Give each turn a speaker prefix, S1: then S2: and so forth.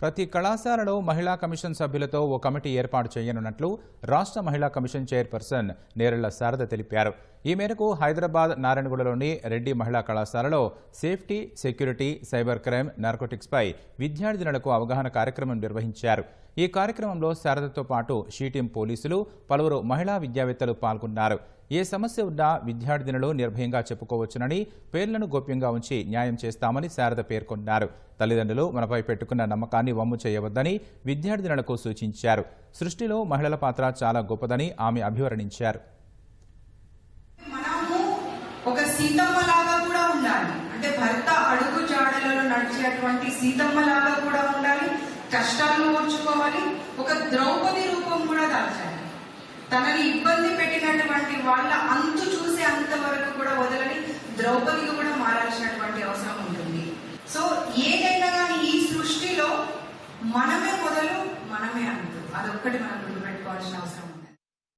S1: ప్రతి కళాశాలలో మహిళా కమిషన్ సభ్యులతో ఓ కమిటీ ఏర్పాటు చేయనున్నట్లు రాష్ట్ర మహిళా కమిషన్ చైర్పర్సన్ నేరళ్ళ శారద తెలిపారు. ఈ మేరకు హైదరాబాద్ నారాయణగూడలోని రెడ్డి మహిళా కళాశాలలో సేఫ్టీ సెక్యూరిటీ సైబర్ క్రైమ్ నార్కోటిక్స్పై విద్యార్థినులకు అవగాహన కార్యక్రమం నిర్వహించారు. ఈ కార్యక్రమంలో శారదతో పాటు షీటీం పోలీసులు పలువురు మహిళా విద్యావేత్తలు పాల్గొన్నారు. ఏ సమస్య ఉన్నా విద్యార్థినులు నిర్భయంగా చెప్పుకోవచ్చునని పేర్లను గోప్యంగా ఉంచి న్యాయం చేస్తామని శారద పేర్కొన్నారు. తల్లిదండ్రులు మనపై పెట్టుకున్న నమ్మకాన్ని వమ్ము చేయవద్దని విద్యార్థినులకు సూచించారు. సృష్టిలో మహిళల పాత్ర చాలా గొప్పదని ఆమె అభివర్ణించారు.
S2: ఒక కూడా ఉండాలి. అంటే భర్త అడుగు జాడలలో నడిచేటువంటి కూడా ఉండాలి. కష్టాలను ఓర్చుకోవాలి. వాళ్ళ అంతు చూసే అంతవరకు కూడా వదలని ద్రౌపదిగా కూడా మారాల్సినటువంటి అవసరం ఉంటుంది. సో ఏదైనా కానీ ఈ సృష్టిలో మనమే మొదలు మనమే అంతు. అదొక్కటి మనం గుర్తుపెట్టుకోవాల్సిన అవసరం ఉంది.